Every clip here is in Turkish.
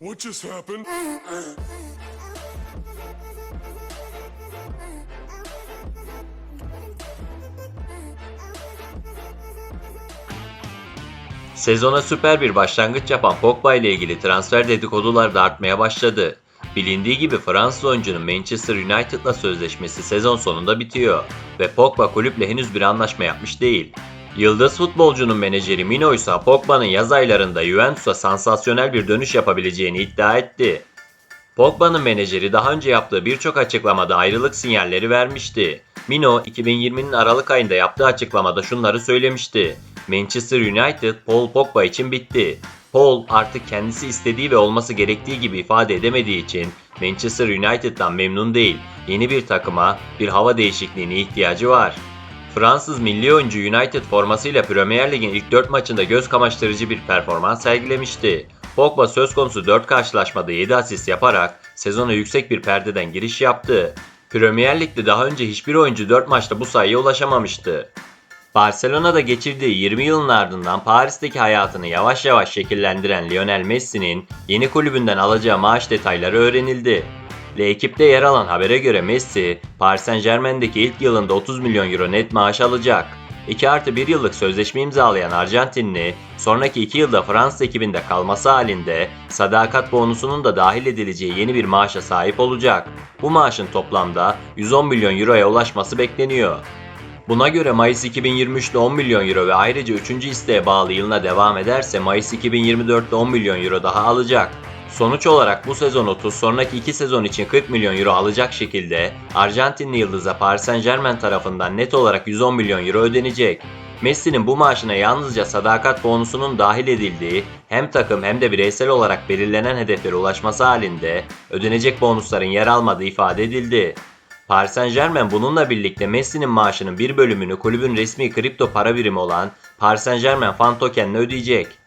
What just happened? Sezona süper bir başlangıç yapan Pogba ile ilgili transfer dedikoduları da artmaya başladı. Bilindiği gibi Fransız oyuncunun Manchester United'la sözleşmesi sezon sonunda bitiyor ve Pogba kulüple henüz bir anlaşma yapmış değil. Yıldız futbolcunun menajeri Mino ise Pogba'nın yaz aylarında Juventus'a sansasyonel bir dönüş yapabileceğini iddia etti. Pogba'nın menajeri daha önce yaptığı birçok açıklamada ayrılık sinyalleri vermişti. Mino 2020'nin Aralık ayında yaptığı açıklamada şunları söylemişti. Manchester United Paul Pogba için bitti. Paul artık kendisi istediği ve olması gerektiği gibi ifade edemediği için Manchester United'dan memnun değil. Yeni bir takıma, bir hava değişikliğine ihtiyacı var. Fransız milli oyuncu United formasıyla Premier Lig'in ilk 4 maçında göz kamaştırıcı bir performans sergilemişti. Pogba söz konusu 4 karşılaşmada 7 asist yaparak sezona yüksek bir perdeden giriş yaptı. Premier Lig'de daha önce hiçbir oyuncu 4 maçta bu sayıya ulaşamamıştı. Barcelona'da geçirdiği 20 yılın ardından Paris'teki hayatını yavaş yavaş şekillendiren Lionel Messi'nin yeni kulübünden alacağı maaş detayları öğrenildi. Le ekipte yer alan habere göre Messi, Paris Saint Germain'deki ilk yılında 30 milyon euro net maaş alacak. 2 artı 1 yıllık sözleşme imzalayan Arjantinli, sonraki 2 yılda Fransız ekibinde kalması halinde sadakat bonusunun da dahil edileceği yeni bir maaşa sahip olacak. Bu maaşın toplamda 110 milyon euroya ulaşması bekleniyor. Buna göre Mayıs 2023'te 10 milyon euro ve ayrıca 3. isteğe bağlı yılına devam ederse Mayıs 2024'te 10 milyon euro daha alacak. Sonuç olarak bu sezon 30, sonraki 2 sezon için 40 milyon euro alacak şekilde Arjantinli yıldıza Paris Saint Germain tarafından net olarak 110 milyon euro ödenecek. Messi'nin bu maaşına yalnızca sadakat bonusunun dahil edildiği hem takım hem de bireysel olarak belirlenen hedeflere ulaşması halinde ödenecek bonusların yer almadığı ifade edildi. Paris Saint Germain bununla birlikte Messi'nin maaşının bir bölümünü kulübün resmi kripto para birimi olan Paris Saint Germain Fan Token'le ödeyecek.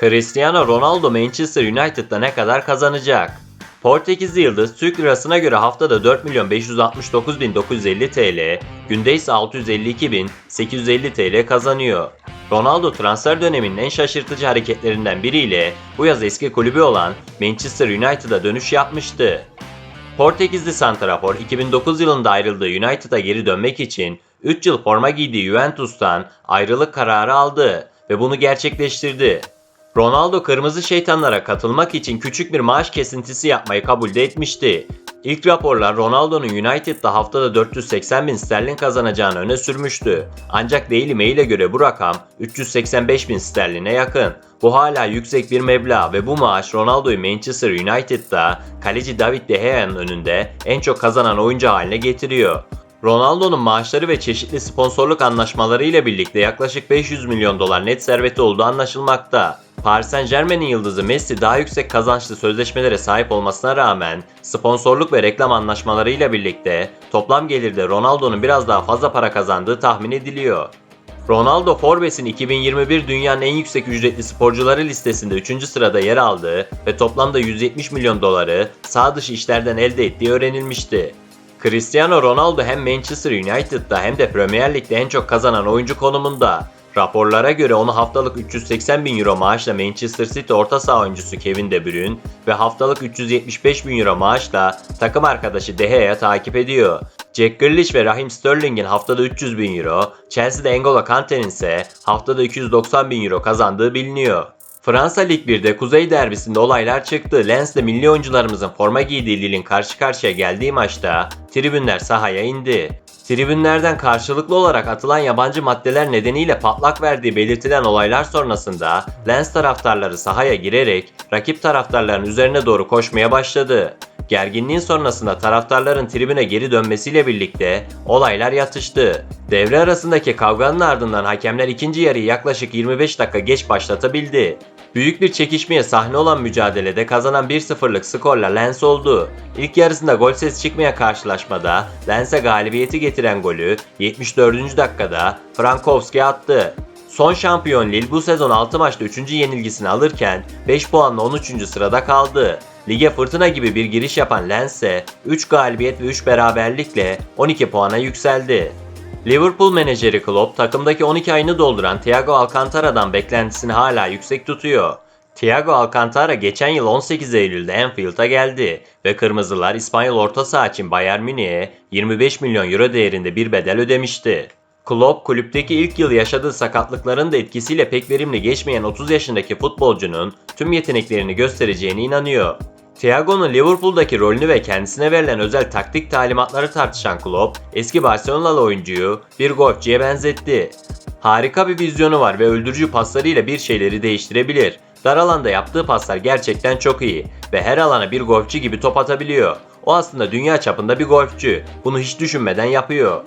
Cristiano Ronaldo Manchester United'da ne kadar kazanacak? Portekizli Yıldız Türk lirasına göre haftada 4 milyon 569 bin 950 TL, günde ise 652 bin 850 TL kazanıyor. Ronaldo transfer döneminin en şaşırtıcı hareketlerinden biriyle bu yaz eski kulübü olan Manchester United'a dönüş yapmıştı. Portekizli santrafor 2009 yılında ayrıldığı United'a geri dönmek için 3 yıl forma giydiği Juventus'tan ayrılık kararı aldı ve bunu gerçekleştirdi. Ronaldo kırmızı şeytanlara katılmak için küçük bir maaş kesintisi yapmayı kabul de etmişti. İlk raporlar Ronaldo'nun United'da haftada 480 bin sterlin kazanacağını öne sürmüştü. Ancak Daily Mail'e göre bu rakam 385 bin sterline yakın. Bu hala yüksek bir meblağ ve bu maaş Ronaldo'yu Manchester United'da kaleci David De Gea'nın önünde en çok kazanan oyuncu haline getiriyor. Ronaldo'nun maaşları ve çeşitli sponsorluk anlaşmaları ile birlikte yaklaşık 500 milyon dolar net serveti olduğu anlaşılmakta. Paris Saint Germain'in yıldızı Messi daha yüksek kazançlı sözleşmelere sahip olmasına rağmen sponsorluk ve reklam anlaşmaları ile birlikte toplam gelirde Ronaldo'nun biraz daha fazla para kazandığı tahmin ediliyor. Ronaldo Forbes'in 2021 dünyanın en yüksek ücretli sporcuları listesinde 3. sırada yer aldığı ve toplamda 170 milyon doları sağ dışı işlerden elde ettiği öğrenilmişti. Cristiano Ronaldo hem Manchester United'da hem de Premier Lig'de en çok kazanan oyuncu konumunda. Raporlara göre onu haftalık 380 bin euro maaşla Manchester City orta saha oyuncusu Kevin De Bruyne ve haftalık 375 bin euro maaşla takım arkadaşı De Gea takip ediyor. Jack Grealish ve Raheem Sterling'in haftada 300 bin euro, Chelsea'de N'Golo Kante'nin ise haftada 290 bin euro kazandığı biliniyor. Fransa Lig 1'de Kuzey Derbisi'nde olaylar çıktı. Lens'le milli oyuncularımızın forma giydiği Lille'in karşı karşıya geldiği maçta tribünler sahaya indi. Tribünlerden karşılıklı olarak atılan yabancı maddeler nedeniyle patlak verdiği belirtilen olaylar sonrasında Lens taraftarları sahaya girerek rakip taraftarların üzerine doğru koşmaya başladı. Gerginliğin sonrasında taraftarların tribüne geri dönmesiyle birlikte olaylar yatıştı. Devre arasındaki kavganın ardından hakemler ikinci yarıyı yaklaşık 25 dakika geç başlatabildi. Büyük bir çekişmeye sahne olan mücadelede kazanan 1-0'lık skorla Lens oldu. İlk yarısında gol ses çıkmayan karşılaşmada Lens'e galibiyeti getiren golü 74. dakikada Frankowski attı. Son şampiyon Lille bu sezon 6 maçta 3. yenilgisini alırken 5 puanla 13. sırada kaldı. Lige fırtına gibi bir giriş yapan Lens ise 3 galibiyet ve 3 beraberlikle 12 puana yükseldi. Liverpool menajeri Klopp takımdaki 12 ayını dolduran Thiago Alcantara'dan beklentisini hala yüksek tutuyor. Thiago Alcantara geçen yıl 18 Eylül'de Anfield'a geldi ve Kırmızılar İspanyol orta saha için Bayern Münih'e 25 milyon euro değerinde bir bedel ödemişti. Klopp kulüpteki ilk yıl yaşadığı sakatlıkların da etkisiyle pek verimli geçmeyen 30 yaşındaki futbolcunun tüm yeteneklerini göstereceğine inanıyor. Thiago'nun Liverpool'daki rolünü ve kendisine verilen özel taktik talimatları tartışan Klopp, eski Barcelonalı oyuncuyu bir golfçiye benzetti. Harika bir vizyonu var ve öldürücü paslarıyla bir şeyleri değiştirebilir. Dar alanda yaptığı paslar gerçekten çok iyi ve her alana bir golfçü gibi top atabiliyor. O aslında dünya çapında bir golfçü. Bunu hiç düşünmeden yapıyor.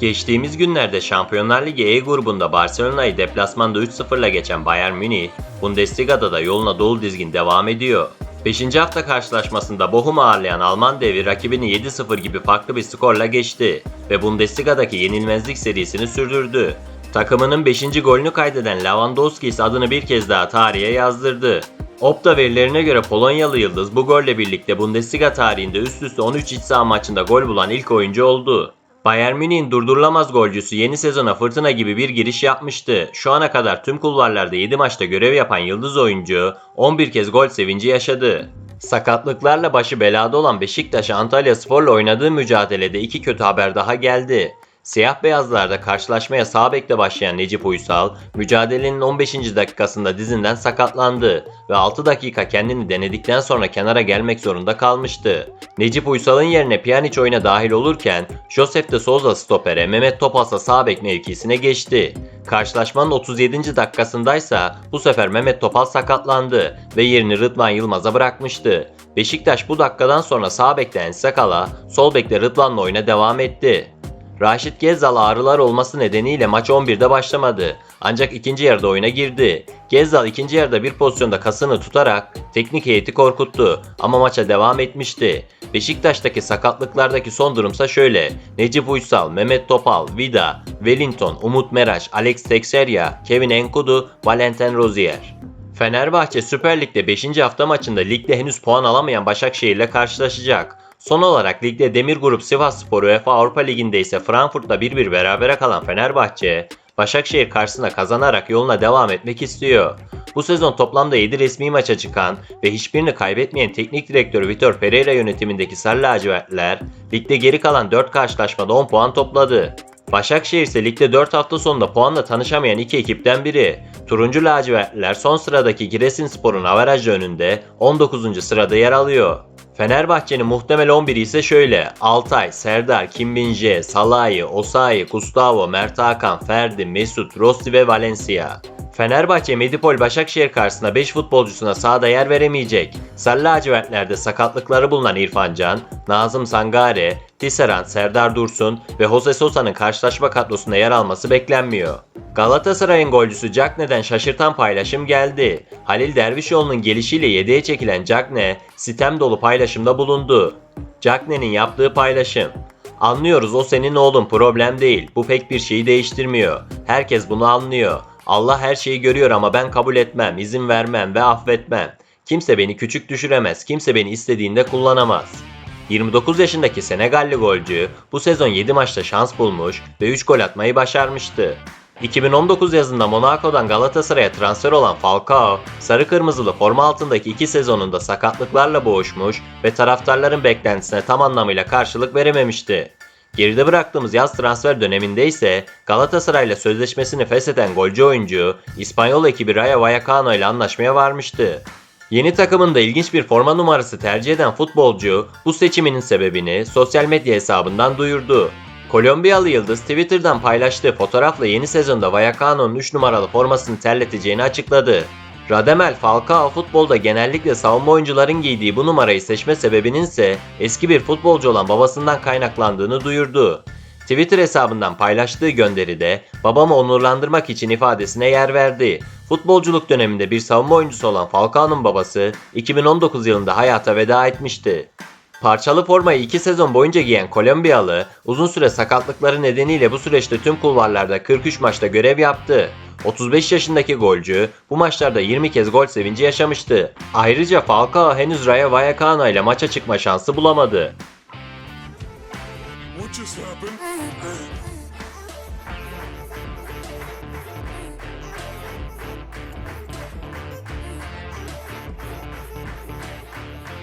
Geçtiğimiz günlerde Şampiyonlar Ligi E grubunda Barcelona'yı deplasmanda 3-0'la geçen Bayern Münih, Bundesliga'da da yoluna dolu dizgin devam ediyor. 5. hafta karşılaşmasında Bochum ağırlayan Alman devi rakibini 7-0 gibi farklı bir skorla geçti ve Bundesliga'daki yenilmezlik serisini sürdürdü. Takımının 5. golünü kaydeden Lewandowski ise adını bir kez daha tarihe yazdırdı. Opta verilerine göre Polonyalı Yıldız bu golle birlikte Bundesliga tarihinde üst üste 13 iç saha maçında gol bulan ilk oyuncu oldu. Bayern Münih'in durdurulamaz golcüsü yeni sezona fırtına gibi bir giriş yapmıştı. Şu ana kadar tüm kulvarlarda 7 maçta görev yapan yıldız oyuncu 11 kez gol sevinci yaşadı. Sakatlıklarla başı belada olan Beşiktaş Antalya Spor'la oynadığı mücadelede iki kötü haber daha geldi. Siyah beyazlarda karşılaşmaya sağ bekle başlayan Necip Uysal, mücadelenin 15. dakikasında dizinden sakatlandı ve 6 dakika kendini denedikten sonra kenara gelmek zorunda kalmıştı. Necip Uysal'ın yerine Pjanic oyuna dahil olurken, Josef de Souza stopere, Mehmet Topalsa sağ bek mevkisine geçti. Karşılaşmanın 37. dakikasındaysa bu sefer Mehmet Topal sakatlandı ve yerini Rıdvan Yılmaz'a bırakmıştı. Beşiktaş bu dakikadan sonra sağ bekte Ensakala, sol bekte Rıdvan'la oyuna devam etti. Raşit Gezzal ağrılar olması nedeniyle maç 11'de başlamadı. Ancak ikinci yarıda oyuna girdi. Gezzal ikinci yarıda bir pozisyonda kasını tutarak teknik heyeti korkuttu ama maça devam etmişti. Beşiktaş'taki sakatlıklardaki son durumsa şöyle. Necip Uysal, Mehmet Topal, Vida, Wellington, Umut Meraş, Alex Teixeira, Kevin Enkudu, Valentin Rozier. Fenerbahçe Süper Lig'de 5. hafta maçında ligde henüz puan alamayan Başakşehir'le karşılaşacak. Son olarak ligde Demir Grup Sivasspor UEFA Avrupa Ligi'nde ise Frankfurt'la 1-1 berabere kalan Fenerbahçe, Başakşehir karşısında kazanarak yoluna devam etmek istiyor. Bu sezon toplamda 7 resmi maça çıkan ve hiçbirini kaybetmeyen teknik direktör Vitor Pereira yönetimindeki Sarı Lacivertler, ligde geri kalan 4 karşılaşmada 10 puan topladı. Başakşehir ise ligde 4 hafta sonunda puanla tanışamayan iki ekipten biri. Turuncu lacivertliler son sıradaki Giresunspor'un averajlı önünde 19. sırada yer alıyor. Fenerbahçe'nin muhtemel 11'i ise şöyle. Altay, Serdar, Kimbinje, Salahi, Osayi, Gustavo, Mert Hakan, Ferdi, Mesut, Rossi ve Valencia. Fenerbahçe Medipol Başakşehir karşısında 5 futbolcusuna sahada yer veremeyecek. Sarı lacivertlerde sakatlıkları bulunan İrfan Can, Nazım Sangare, Tisserand, Serdar Dursun ve Jose Sosa'nın karşılaşma kadrosunda yer alması beklenmiyor. Galatasaray'ın golcüsü Cagney'den şaşırtan paylaşım geldi. Halil Dervişoğlu'nun gelişiyle yedeğe çekilen Cagney, sitem dolu paylaşımda bulundu. Cagney'nin yaptığı paylaşım. Anlıyoruz o senin oğlun problem değil. Bu pek bir şeyi değiştirmiyor. Herkes bunu anlıyor. Allah her şeyi görüyor ama ben kabul etmem, izin vermem ve affetmem. Kimse beni küçük düşüremez, kimse beni istediğinde kullanamaz. 29 yaşındaki Senegalli golcü bu sezon 7 maçta şans bulmuş ve 3 gol atmayı başarmıştı. 2019 yazında Monaco'dan Galatasaray'a transfer olan Falcao, sarı kırmızılı forma altındaki iki sezonunda sakatlıklarla boğuşmuş ve taraftarların beklentisine tam anlamıyla karşılık verememişti. Geride bıraktığımız yaz transfer döneminde ise Galatasaray'la sözleşmesini fesheden golcü oyuncu İspanyol ekibi Rayo Vallecano ile anlaşmaya varmıştı. Yeni takımında ilginç bir forma numarası tercih eden futbolcu bu seçiminin sebebini sosyal medya hesabından duyurdu. Kolombiyalı yıldız Twitter'dan paylaştığı fotoğrafla yeni sezonda Vallecano'nun 3 numaralı formasını terleteceğini açıkladı. Radamel Falcao futbolda genellikle savunma oyuncuların giydiği bu numarayı seçme sebebinin ise eski bir futbolcu olan babasından kaynaklandığını duyurdu. Twitter hesabından paylaştığı gönderide babamı onurlandırmak için ifadesine yer verdi. Futbolculuk döneminde bir savunma oyuncusu olan Falcao'nun babası 2019 yılında hayata veda etmişti. Parçalı formayı 2 sezon boyunca giyen Kolombiyalı uzun süre sakatlıkları nedeniyle bu süreçte tüm kulvarlarda 43 maçta görev yaptı. 35 yaşındaki golcü bu maçlarda 20 kez gol sevinci yaşamıştı. Ayrıca Falcao henüz Rayo Vallecano ile maça çıkma şansı bulamadı. What just happened?